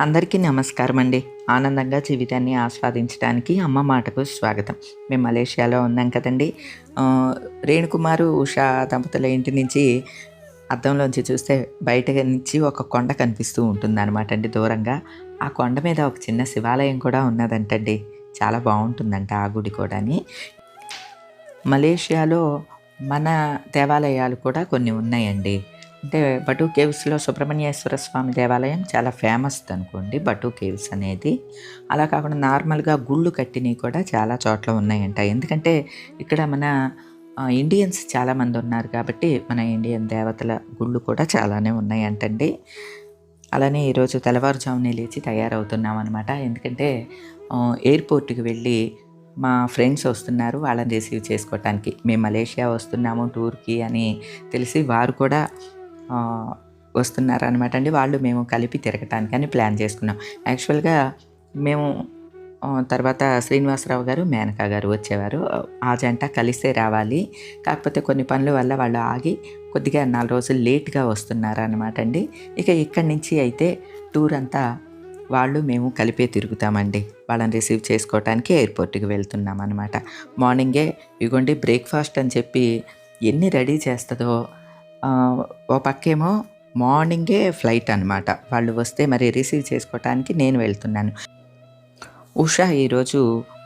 అందరికీ నమస్కారం అండి. ఆనందంగా జీవితాన్ని ఆస్వాదించడానికి అమ్మ మాటకు స్వాగతం. మేము మలేషియాలో ఉన్నాం కదండి. రేణుకుమారు ఉషా దంపతుల ఇంటి నుంచి అద్దంలోంచి చూస్తే బయట నుంచి ఒక కొండ కనిపిస్తూ ఉంటుందన్నమాట అండి దూరంగా. ఆ కొండ మీద ఒక చిన్న శివాలయం కూడా ఉన్నదంటండి. చాలా బాగుంటుందంట ఆ గుడి కూడాని. మలేషియాలో మన దేవాలయాలు కూడా కొన్ని ఉన్నాయండి. అంటే బటు కేవ్స్లో సుబ్రహ్మణ్యేశ్వర స్వామి దేవాలయం చాలా ఫేమస్ అనుకోండి. బటు కేవ్స్ అనేది. అలా కాకుండా నార్మల్గా గుళ్ళు కట్టినవి కూడా చాలా చోట్ల ఉన్నాయంట. ఎందుకంటే ఇక్కడ మన ఇండియన్స్ చాలామంది ఉన్నారు కాబట్టి మన ఇండియన్ దేవతల గుళ్ళు కూడా చాలానే ఉన్నాయంటండి. అలానే ఈరోజు తెల్లవారుజామునే లేచి తయారవుతున్నాం అనమాట ఎందుకంటే ఎయిర్పోర్ట్కి వెళ్ళి మా ఫ్రెండ్స్ వస్తున్నారు. వాళ్ళని రిసీవ్ చేసుకోవటానికి. మేము మలేషియా వస్తున్నాము టూర్కి అని తెలిసి వారు కూడా వస్తున్నారనమాట వస్తున్నారు అనమాట అండి వాళ్ళు మేము కలిపి తిరగటానికి అని ప్లాన్ చేసుకున్నాం. యాక్చువల్గా మేము తర్వాత శ్రీనివాసరావు గారు మేనకా గారు వచ్చేవారు. ఆ జంట కలిసే రావాలి. కాకపోతే కొన్ని పనుల వల్ల వాళ్ళు ఆగి కొద్దిగా నాలుగు రోజులు లేట్గా వస్తున్నారు అనమాట అండి. ఇక ఇక్కడి నుంచి అయితే టూర్ అంతా వాళ్ళు మేము కలిపే తిరుగుతామండి. వాళ్ళని రిసీవ్ చేసుకోవటానికి ఎయిర్పోర్ట్కి వెళ్తున్నాం అనమాట మార్నింగే ఇగోండి బ్రేక్ఫాస్ట్ అని చెప్పి ఎన్ని రెడీ చేస్తుందో ఓ పక్కేమో మార్నింగే ఫ్లైట్ అనమాట వాళ్ళు వస్తే మరి రిసీవ్ చేసుకోవటానికి నేను వెళ్తున్నాను. ఉషా ఈరోజు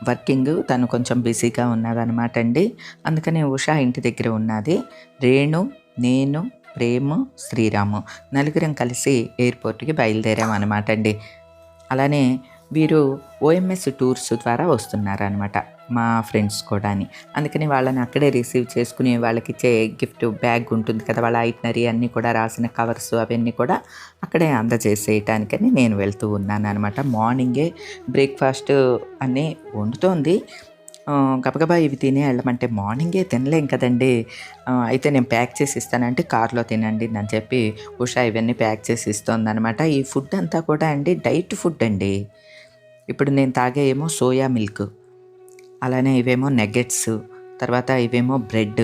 వర్కింగ్ తను కొంచెం బిజీగా ఉన్నదనమాట అండి. అందుకని ఉషా ఇంటి దగ్గర ఉన్నది. రేణు నేను ప్రేము శ్రీరాము నలుగురం కలిసి ఎయిర్పోర్ట్కి బయలుదేరామన్నమాట అండి. అలానే వీరు ఓఎంఎస్ టూర్స్ ద్వారా వస్తున్నారనమాట మా ఫ్రెండ్స్ కూడా అని. అందుకని వాళ్ళని అక్కడే రిసీవ్ చేసుకుని వాళ్ళకి ఇచ్చే గిఫ్ట్ బ్యాగ్ ఉంటుంది కదా వాళ్ళ ఐటనరీ అన్నీ కూడా రాసిన కవర్స్ అవన్నీ కూడా అక్కడే అందజేసేయటానికని నేను వెళ్తూ ఉన్నాను అనమాట మార్నింగే బ్రేక్ఫాస్ట్ అన్నీ వండుతోంది. గబగబా ఇవి తినే వెళ్ళమంటే మార్నింగే తినలేం కదండి. అయితే నేను ప్యాక్ చేసి ఇస్తానంటే కార్లో తినండి అని చెప్పి ఉషా ఇవన్నీ ప్యాక్ చేసి ఇస్తుంది అనమాట ఈ ఫుడ్ అంతా కూడా అండి డైట్ ఫుడ్ అండి. ఇప్పుడు నేను తాగే ఏమో సోయా మిల్క్. అలానే ఇవేమో నెగెట్స్ తర్వాత ఇవేమో బ్రెడ్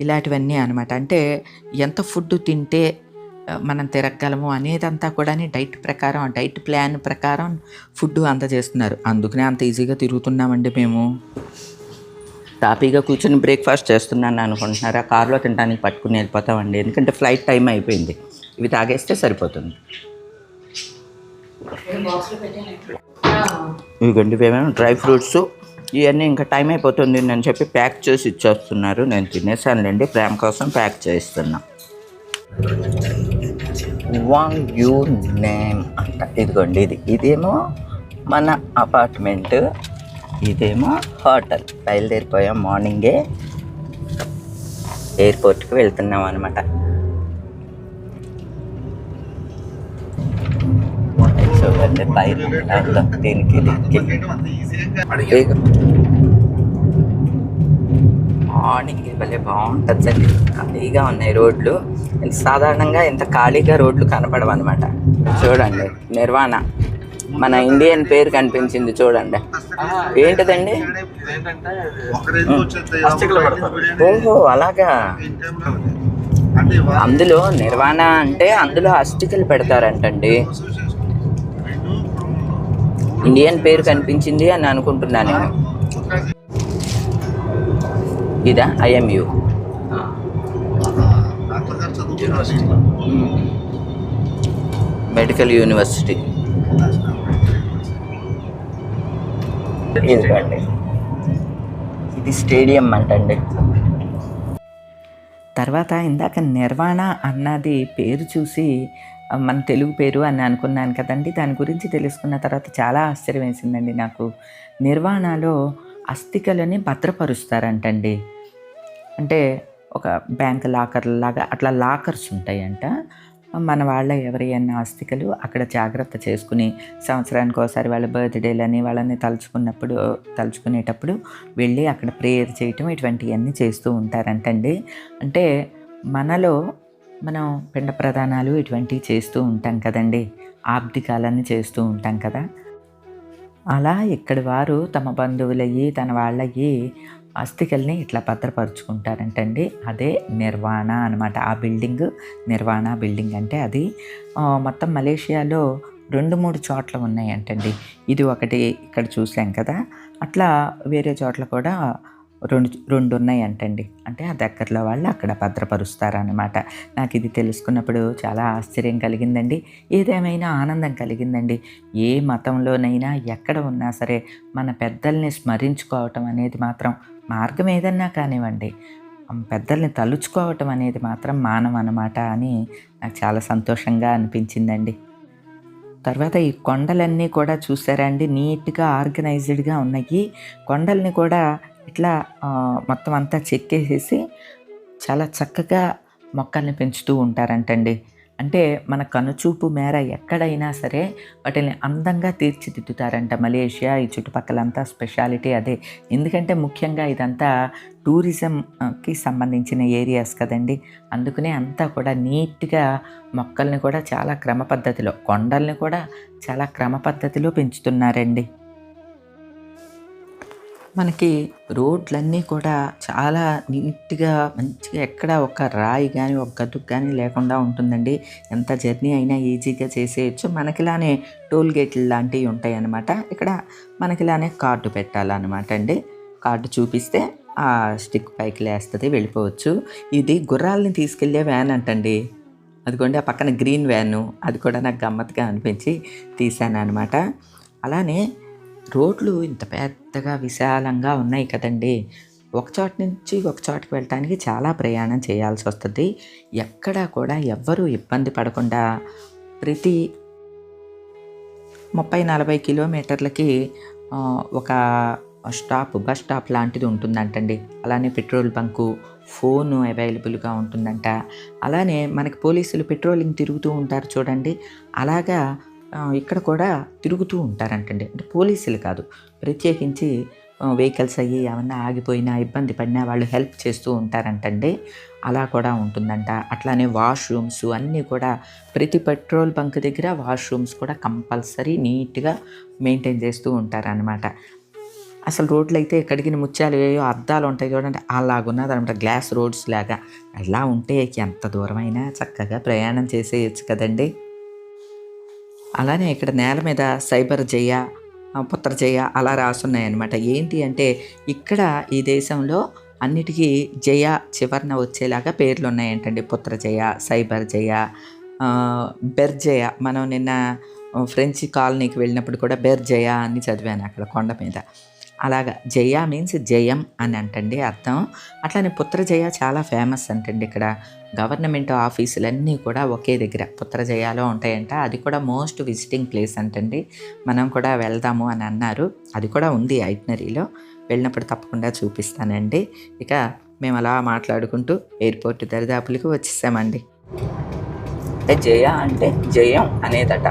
ఇలాంటివన్నీ అనమాట అంటే ఎంత ఫుడ్ తింటే మనం తిరగగలము అనేదంతా కూడా డైట్ ప్రకారం డైట్ ప్లాన్ ప్రకారం ఫుడ్ అందజేస్తున్నారు. అందుకనే అంత ఈజీగా తిరుగుతున్నామండి మేము. తాపీగా కూర్చొని బ్రేక్ఫాస్ట్ చేస్తున్నాను అనుకుంటున్నారా? కార్లో తినడానికి పట్టుకుని వెళ్ళిపోతామండి. ఎందుకంటే ఫ్లైట్ టైం అయిపోయింది. ఇవి తాగేస్తే సరిపోతుంది. ఇవిగోండి ఇవేమో డ్రై ఫ్రూట్స్ ఇవన్నీ ఇంకా టైం అయిపోతుంది అని చెప్పి ప్యాక్ చేసి ఇచ్చేస్తున్నారు. నేను తినేసానులేండి. ప్రేమ కోసం ప్యాక్ చేస్తున్నా వన్ యూ నేమ్ అంట. ఇదిగోండి ఇది. ఇదేమో మన అపార్ట్మెంట్ ఇదేమో హోటల్ బయలుదేరిపోయాం మార్నింగే ఎయిర్పోర్ట్కి వెళ్తున్నాం అనమాట పైన అర్థం. దీనికి? దీనికి. మార్నింగ్ భలే బాగుంటుంది అండి ఖాళీగా ఉన్నాయి రోడ్లు. సాధారణంగా ఇంత ఖాళీగా రోడ్లు కనపడవు అనమాట చూడండి. నిర్వాణ. మన ఇండియన్ పేరు కనిపించింది చూడండి. ఏంటిదండి? ఓహో అలాగా. అందులో నిర్వాణ అంటే అందులో అస్టికలు పెడతారంటండి. ఇండియన్ పేరు కనిపించింది అని అనుకుంటున్నాను నేను. ఇదా ఐఎంయు మెడికల్ యూనివర్సిటీ ఇదిగోండి. ఇది స్టేడియం అంటండి. తర్వాత ఇందాక నిర్వాణ అన్నది పేరు చూసి మన తెలుగు పేరు అని అనుకున్నాను కదండి. దాని గురించి తెలుసుకున్న తర్వాత చాలా ఆశ్చర్యం వేసిందండి నాకు. నిర్వాణలో అస్థికలని భద్రపరుస్తారంటండి. అంటే ఒక బ్యాంక్ లాకర్ లాగా అట్లా లాకర్స్ ఉంటాయంట. మన వాళ్ళ ఎవరైనా ఆస్తికలు అక్కడ జాగ్రత్త చేసుకుని సంవత్సరానికి ఒకసారి వాళ్ళ బర్త్డేలని వాళ్ళని తలుచుకున్నప్పుడు తలుచుకునేటప్పుడు వెళ్ళి అక్కడ ప్రేయర్ చేయటం ఇటువంటివన్నీ చేస్తూ ఉంటారంటండి. అంటే మనలో మనం పిండ ప్రదానాలు ఇటువంటివి చేస్తూ ఉంటాం కదండి. ఆబ్దికాలన్నీ చేస్తూ ఉంటాం కదా. అలా ఇక్కడి వారు తమ బంధువులయ్యి తన వాళ్ళయ్యి అస్థికల్ని ఇట్లా భద్రపరుచుకుంటారంటండి. అదే నిర్వాణ అనమాట ఆ బిల్డింగ్ నిర్వాణ బిల్డింగ్ అంటే అది మొత్తం మలేషియాలో రెండు మూడు చోట్ల ఉన్నాయంటండి. ఇది ఒకటి ఇక్కడ చూసాం కదా. అట్లా వేరే చోట్ల కూడా రెండు రెండు ఉన్నాయంటండి అంటే ఆ దగ్గరలో వాళ్ళు అక్కడ భద్రపరుస్తారనమాట నాకు ఇది తెలుసుకున్నప్పుడు చాలా ఆశ్చర్యం కలిగిందండి. ఏదేమైనా ఆనందం కలిగిందండి. ఏ మతంలోనైనా ఎక్కడ ఉన్నా సరే మన పెద్దల్ని స్మరించుకోవటం అనేది మాత్రం మార్గం ఏదన్నా కానివ్వండి పెద్దల్ని తలుచుకోవటం అనేది మాత్రం మానం అన్నమాట అని నాకు చాలా సంతోషంగా అనిపించిందండి. తర్వాత ఈ కొండలన్నీ కూడా చూసారా అండి? నీట్గా ఆర్గనైజ్డ్గా ఉన్నాయి. కొండల్ని కూడా ఇట్లా మొత్తం అంతా చెక్కేసేసి చాలా చక్కగా మొక్కల్ని పెంచుతూ ఉంటారంటండి. అంటే మన కనుచూపు మేర ఎక్కడైనా సరే వాటిని అందంగా తీర్చిదిద్దుతారంట మలేషియా ఈ చుట్టుపక్కలంతా స్పెషాలిటీ అదే. ఎందుకంటే ముఖ్యంగా ఇదంతా టూరిజంకి సంబంధించిన ఏరియాస్ కదండి. అందుకనే అంతా కూడా నీట్గా మొక్కల్ని కూడా చాలా క్రమ పద్ధతిలో కొండల్ని కూడా చాలా క్రమ పద్ధతిలో పెంచుతున్నారండి. మనకి రోడ్లన్నీ కూడా చాలా నీట్గా మంచిగా ఎక్కడ ఒక రాయి కానీ ఒక గతుకు కానీ లేకుండా ఉంటుందండి. ఎంత జర్నీ అయినా ఈజీగా చేసేయచ్చు. మనకిలానే టోల్ గేట్లు లాంటివి ఉంటాయి అన్నమాట ఇక్కడ మనకిలానే కార్డు పెట్టాలన్నమాట అండి. కార్డు చూపిస్తే ఆ స్టిక్ పైకి లేస్తుంది వెళ్ళిపోవచ్చు. ఇది గుర్రాలని తీసుకెళ్ళే వ్యాన్ అంటండి. అదిగోండి ఆ పక్కన గ్రీన్ వ్యాను. అది కూడా నాకు గమ్మత్తుగా అనిపించి తీశాను అనమాట అలానే రోడ్లు ఇంత పెద్దగా విశాలంగా ఉన్నాయి కదండి. ఒక చోట నుంచి ఒక చోటకి వెళ్ళటానికి చాలా ప్రయాణం చేయాల్సి వస్తుంది. ఎక్కడా కూడా ఎవ్వరూ ఇబ్బంది పడకుండా ప్రతి ముప్పై నలభై కిలోమీటర్లకి ఒక స్టాప్ బస్ స్టాప్ లాంటిది ఉంటుందంటండి. అలానే పెట్రోల్ బంకు ఫోను అవైలబుల్గా ఉంటుందంట. అలానే మనకి పోలీసులు పెట్రోలింగ్ తిరుగుతూ ఉంటారు చూడండి. అలాగా ఇక్కడ కూడా తిరుగుతూ ఉంటారంటండి. అంటే పోలీసులు కాదు. ప్రత్యేకించి వెహికల్స్ అయ్యి ఏమన్నా ఆగిపోయినా ఇబ్బంది పడినా వాళ్ళు హెల్ప్ చేస్తూ ఉంటారంటండి. అలా కూడా ఉంటుందంట. అట్లానే వాష్రూమ్స్ అన్నీ కూడా ప్రతి పెట్రోల్ బంక్ దగ్గర వాష్రూమ్స్ కూడా కంపల్సరీ నీట్గా మెయింటైన్ చేస్తూ ఉంటారనమాట అసలు రోడ్లు అయితే ఎక్కడికి ముత్యాలు ఏవో అద్దాలు ఉంటాయి చూడండి. అలాగున్నది అనమాట గ్లాస్ రోడ్స్ లాగా. అలా ఉంటే ఎంత దూరమైనా చక్కగా ప్రయాణం చేసేయచ్చు కదండి. అలానే ఇక్కడ నేల మీద సైబర్ జయ పుత్రజయ పుత్ర జయ అలా రాసున్నాయన్నమాట. ఏంటి అంటే ఇక్కడ ఈ దేశంలో అన్నిటికీ జయ చివరన వచ్చేలాగా పేర్లు ఉన్నాయంటండి పుత్ర జయ సైబర్ జయ బెర్జయ బెర్ జయ. మనం నిన్న ఫ్రెంచ్ కాలనీకి వెళ్ళినప్పుడు కూడా బెర్జయ అని చదివాను అక్కడ కొండ మీద. అలాగా జయ మీన్స్ జయం అని అంటండి అర్థం. అట్లానే పుత్రజయ చాలా ఫేమస్ అంటండి ఇక్కడ. గవర్నమెంట్ ఆఫీసులన్నీ కూడా ఒకే దగ్గర. పుత్రజయాలో ఉంటాయంట. అది కూడా మోస్ట్ విజిటింగ్ ప్లేస్ అంటండి. మనం కూడా వెళ్దాము అని అన్నారు. అది కూడా ఉంది ఐట్నరీలో వెళ్ళినప్పుడు తప్పకుండా చూపిస్తానండి. ఇక మేము అలా మాట్లాడుకుంటూ ఎయిర్పోర్ట్ దరిదాపులకు వచ్చేసామండి. అంటే జయ అంటే జయం అనేదట.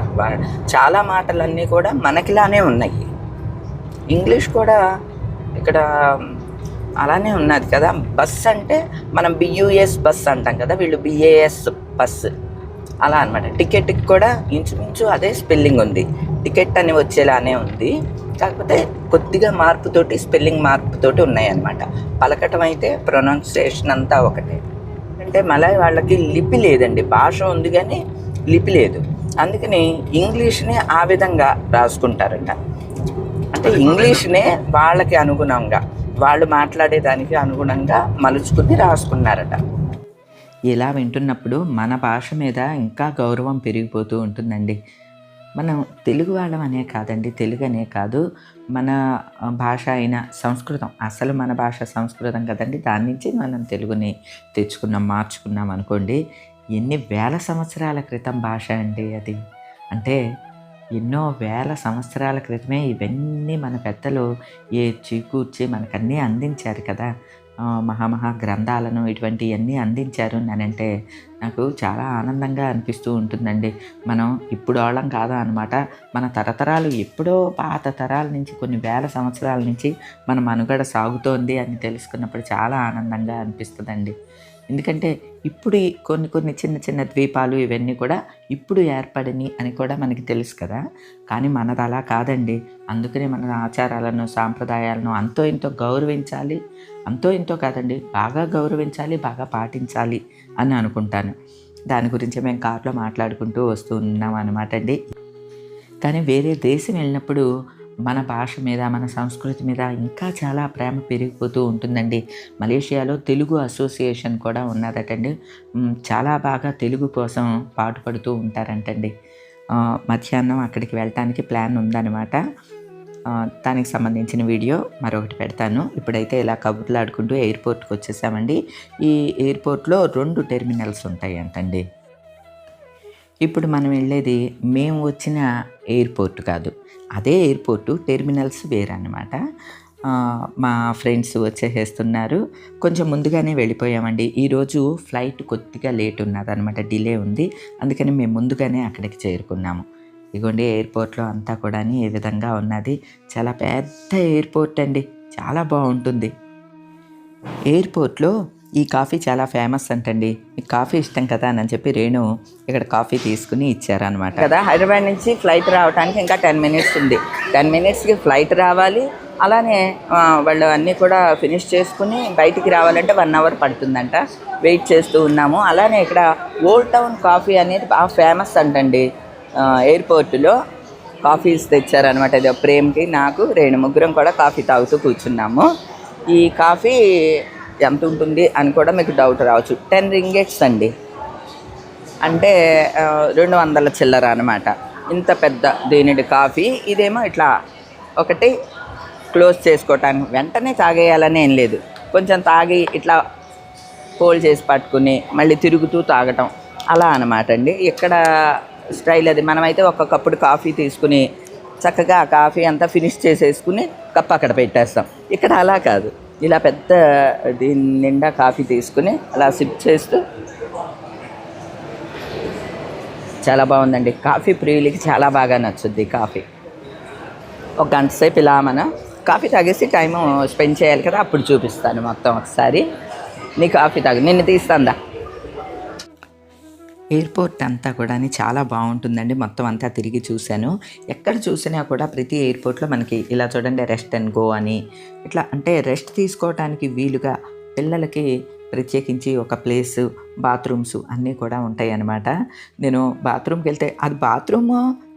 చాలా మాటలన్నీ కూడా మనకిలానే ఉన్నాయి. ఇంగ్లీష్ కూడా ఇక్కడ అలానే ఉన్నది కదా. బస్ అంటే మనం బియూఎస్ బస్ అంటాం కదా. వీళ్ళు బిఏఎస్ బస్ అలా అనమాట టికెట్కి కూడా ఇంచుమించు అదే స్పెల్లింగ్ ఉంది. టికెట్ అని వచ్చేలానే ఉంది. కాకపోతే కొద్దిగా మార్పుతోటి స్పెల్లింగ్ మార్పుతోటి ఉన్నాయన్నమాట పలకటం అయితే ప్రొనౌన్సియేషన్ అంతా ఒకటే. అంటే మలై వాళ్ళకి లిపి లేదండి. భాష ఉంది కానీ లిపి లేదు. అందుకని ఇంగ్లీష్ని ఆ విధంగా రాసుకుంటారంట. అంటే ఇంగ్లీష్నే వాళ్ళకి అనుగుణంగా వాళ్ళు మాట్లాడే దానికి అనుగుణంగా మలుచుకుని రాసుకున్నారట. ఇలా వింటున్నప్పుడు మన భాష మీద ఇంకా గౌరవం పెరిగిపోతూ ఉంటుందండి. మనం తెలుగు వాళ్ళం అనే కాదండి తెలుగు అనే కాదు. మన భాష అయిన సంస్కృతం అసలు మన భాష సంస్కృతం కదండి. దాని నుంచి మనం తెలుగుని తెచ్చుకున్నాం మార్చుకున్నాం అనుకోండి ఎన్ని వేల సంవత్సరాల క్రితం భాష అండి అది. అంటే ఎన్నో వేల సంవత్సరాల క్రితమే ఇవన్నీ మన పెద్దలు ఏ చీకూర్చి మనకన్నీ అందించారు కదా. మహామహా గ్రంథాలను ఇటువంటివన్నీ అందించారు అంటే నాకు చాలా ఆనందంగా అనిపిస్తూ ఉంటుందండి. మనం ఇప్పుడు వాళ్ళం కాదా అనమాట మన తరతరాలు ఎప్పుడో పాత తరాల నుంచి కొన్ని వేల సంవత్సరాల నుంచి మన మనుగడ సాగుతోంది అని తెలుసుకున్నప్పుడు చాలా ఆనందంగా అనిపిస్తుందండి. ఎందుకంటే ఇప్పుడు ఈ కొన్ని కొన్ని చిన్న చిన్న ద్వీపాలు ఇవన్నీ కూడా ఇప్పుడు ఏర్పడిని అని కూడా మనకి తెలుసు కదా. కానీ మనది అలా కాదండి. అందుకనే మన ఆచారాలను సాంప్రదాయాలను అంతో ఇంతో గౌరవించాలి. అంతో ఇంతో కాదండి బాగా గౌరవించాలి బాగా పాటించాలి అని అనుకుంటాను. దాని గురించి మేము కార్లో మాట్లాడుకుంటూ వస్తూ ఉన్నాం అనమాట అండి. కానీ వేరే దేశం వెళ్ళినప్పుడు మన భాష మీద మన సంస్కృతి మీద ఇంకా చాలా ప్రేమ పెరిగిపోతూ ఉంటుందండి. మలేషియాలో తెలుగు అసోసియేషన్ కూడా ఉన్నదటండి. చాలా బాగా తెలుగు కోసం పాటుపడుతూ ఉంటారంటండి. మధ్యాహ్నం అక్కడికి వెళ్ళటానికి ప్లాన్ ఉందన్నమాట. దానికి సంబంధించిన వీడియో మరొకటి పెడతాను. ఇప్పుడైతే ఇలా కబుర్లాడుకుంటూ ఎయిర్పోర్ట్కి వచ్చేసామండి. ఈ ఎయిర్పోర్ట్లో రెండు టెర్మినల్స్ ఉంటాయి అంటండి ఇప్పుడు మనం వెళ్ళేది మేము వచ్చిన ఎయిర్పోర్ట్ కాదు. అదే ఎయిర్పోర్టు టెర్మినల్స్ వేరన్నమాట. మా ఫ్రెండ్స్ వచ్చేసేస్తున్నారు. కొంచెం ముందుగానే వెళ్ళిపోయామండి. ఈరోజు ఫ్లైట్ కొద్దిగా లేట్ ఉన్నదన్నమాట డిలే ఉంది. అందుకని మేము ముందుగానే అక్కడికి చేరుకున్నాము. ఇదిగోండి ఎయిర్పోర్ట్లో అంతా కూడా ఏ విధంగా ఉన్నది. చాలా పెద్ద ఎయిర్పోర్ట్ అండి. చాలా బాగుంటుంది. ఎయిర్పోర్ట్లో ఈ కాఫీ చాలా ఫేమస్ అంటండి. మీకు కాఫీ ఇష్టం కదా అని చెప్పి రేణు ఇక్కడ కాఫీ తీసుకుని ఇచ్చారనమాట కదా హైదరాబాద్ నుంచి ఫ్లైట్ రావడానికి ఇంకా టెన్ మినిట్స్ ఉంది. టెన్ మినిట్స్కి ఫ్లైట్ రావాలి. అలానే వాళ్ళు అన్నీ కూడా ఫినిష్ చేసుకుని బయటికి రావాలంటే వన్ అవర్ పడుతుందంట. వెయిట్ చేస్తూ ఉన్నాము. అలానే ఇక్కడ ఓల్డ్ టౌన్ కాఫీ అనేది బాగా ఫేమస్ అంటండి. ఎయిర్పోర్ట్లో కాఫీస్ తెచ్చారనమాట ఇది ప్రేమ్కి నాకు రెండు ముగ్గురం కూడా కాఫీ తాగుతూ కూర్చున్నాము. ఈ కాఫీ ఎంత ఉంటుంది అని కూడా మీకు డౌట్ రావచ్చు. టెన్ రింగెట్స్ అండి. అంటే రెండు వందల చిల్లర అనమాట ఇంత పెద్ద దీనిది కాఫీ? ఇదేమో ఇట్లా ఒకటి క్లోజ్ చేసుకోవటానికి. వెంటనే తాగేయాలని ఏం లేదు. కొంచెం తాగి ఇట్లా హోల్డ్ చేసి పట్టుకుని మళ్ళీ తిరుగుతూ తాగటం. అలా అనమాట అండి. ఇక్కడ స్టైల్ అది. మనమైతే ఒక కప్పుడు కాఫీ తీసుకుని చక్కగా ఆ కాఫీ అంతా ఫినిష్ చేసేసుకుని కప్ అక్కడ పెట్టేస్తాం. ఇక్కడ అలా కాదు. ఇలా పెద్ద దీని నిండా కాఫీ తీసుకుని అలా సిప్ చేస్తూ చాలా బాగుందండి. కాఫీ ప్రియులకి చాలా బాగా నచ్చుద్ది కాఫీ. ఒక గంట సేపు ఇలా మనం కాఫీ తాగేసి టైం స్పెండ్ చేయాలి కదా అప్పుడు చూపిస్తాను మొత్తం ఒకసారి. నీ కాఫీ తాగు. నిన్ను తీస్తాందా ఎయిర్పోర్ట్ అంతా కూడా చాలా బాగుంటుందండి. మొత్తం అంతా తిరిగి చూశాను. ఎక్కడ చూసినా కూడా ప్రతి ఎయిర్పోర్ట్లో మనకి ఇలా చూడండి రెస్ట్ అండ్ గో అని. ఇట్లా అంటే రెస్ట్ తీసుకోవడానికి వీలుగా పిల్లలకి ప్రత్యేకించి ఒక ప్లేస్ బాత్రూమ్స్ అన్నీ కూడా ఉంటాయి అన్నమాట నేను బాత్రూమ్కి వెళ్తే అది బాత్రూమ్?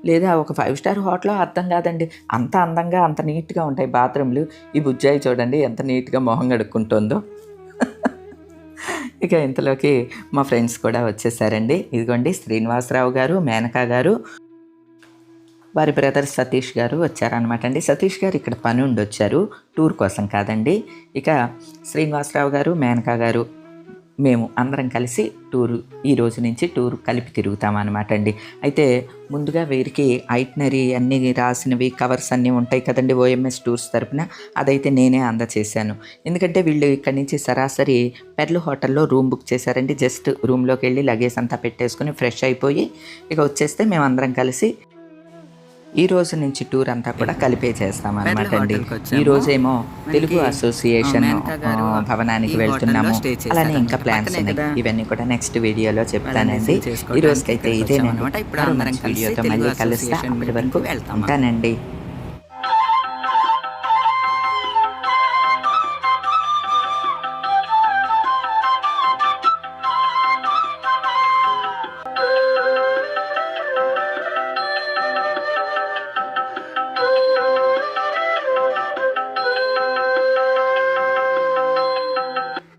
లేదా ఒక ఫైవ్ స్టార్ హోటల్? అర్థం కాదండి. అంత అందంగా అంత నీట్గా ఉంటాయి బాత్రూమ్లు. ఈ బుజ్జాయి చూడండి ఎంత నీట్గా మొహం కడుక్కుంటుందో. ఇక ఇంతలోకి మా ఫ్రెండ్స్ కూడా వచ్చేసారండి. ఇదిగోండి శ్రీనివాసరావు గారు మేనకా గారు వారి బ్రదర్ సతీష్ గారు వచ్చారనమాట అండి. సతీష్ గారు ఇక్కడ పని ఉండి వచ్చారు టూర్ కోసం కాదండి. ఇక శ్రీనివాసరావు గారు మేనకా గారు మేము అందరం కలిసి టూర్ ఈ రోజు నుంచి టూర్ కలిపి తిరుగుతామన్నమాట అండి. అయితే ముందుగా వీరికి ఐట్నరీ అన్నీ రాసినవి కవర్స్ అన్నీ ఉంటాయి కదండి ఓఎంఎస్ టూర్స్ తరపున. అదైతే నేనే అందచేశాను. ఎందుకంటే వీళ్ళు ఇక్కడి నుంచి సరాసరి పెర్లు హోటల్లో రూమ్ బుక్ చేశారండి. జస్ట్ రూమ్లోకి వెళ్ళి లగేజ్ అంతా పెట్టేసుకుని ఫ్రెష్ అయిపోయి ఇక వచ్చేస్తే మేము అందరం కలిసి ఈ రోజు నుంచి టూర్ అంతా కూడా కలిపే చేస్తాం అనమాట అండి. ఈ రోజేమో తెలుగు అసోసియేషన్ భవనానికి వెళ్తున్నాము. అలానే ఇంకా. ప్లాన్స్ ఉన్నాయి. ఇవన్నీ కూడా నెక్స్ట్ వీడియోలో చెప్తానండి. ఈ రోజుకైతే ఇదేనండి. వీడియోతో మళ్ళీ కలుస్తా. అప్పటి వరకు. ఉంటానండి.